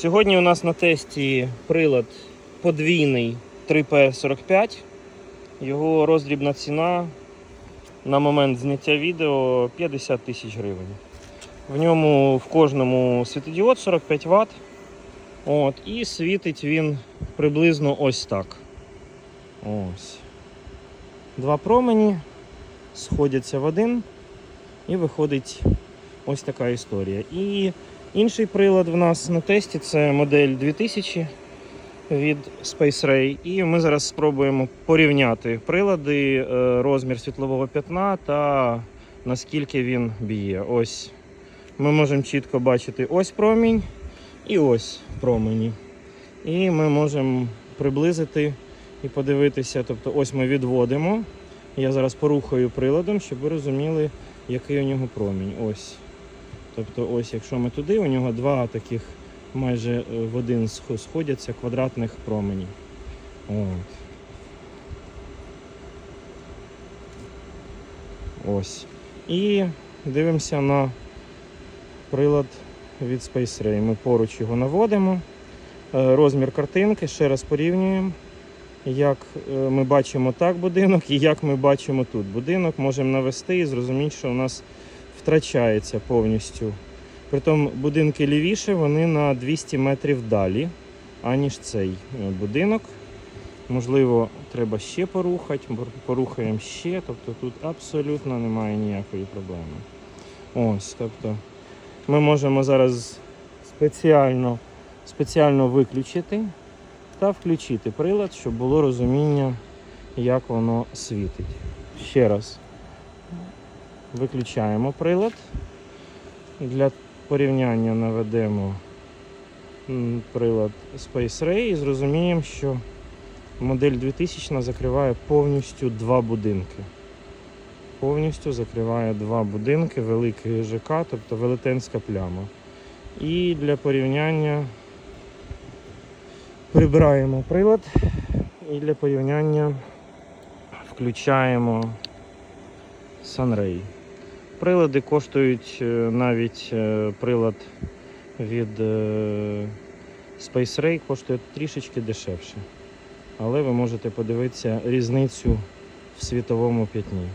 Сьогодні у нас на тесті прилад подвійний 3P45. Його роздрібна ціна на момент зняття відео 50 тисяч гривень. В ньому в кожному світодіод 45 Вт. От, і світить він приблизно ось так. Ось. Два промені сходяться в один і виходить ось така історія. І інший прилад в нас на тесті це модель 2000 від Space Ray. І ми зараз спробуємо порівняти прилади, е, розмір світлового п'ятна та наскільки він б'є. Ось ми можемо чітко бачити ось промінь і ось промені. І ми можемо приблизити і подивитися. Тобто, ось ми відводимо. Я зараз порухаю приладом, щоб ви розуміли, який у нього промінь. Ось. Тобто, ось, якщо ми туди, у нього два таких майже е, в один сходяться квадратних промені. От. Ось. І дивимося на прилад від Space Ray. Ми поруч його наводимо. Е, Розмір картинки ще раз порівнюємо. Як е, ми бачимо так будинок і як ми бачимо тут будинок, можемо навести і зрозуміти, що у нас втрачається повністю. Притом будинки лівіше, вони на 200 метрів далі, аніж цей е, будинок. Можливо, треба ще порухати, порухаємо ще, тобто тут абсолютно немає ніякої проблеми. Ось, тобто ми можемо зараз спеціально, спеціально виключити та включити прилад, щоб було розуміння, як воно світить. Ще раз виключаємо прилад. Для порівняння наведемо прилад Space Ray і зрозуміємо, що модель 2000 закриває повністю два будинки. Повністю закриває два будинки, великий ЖК, тобто велетенська пляма. І для порівняння прибираємо прилад і для порівняння включаємо Sunray. Прилади коштують е, навіть е, прилад від е, Space Ray коштує трішечки дешевше. Але ви можете подивитися різницю в світовому п'ятні.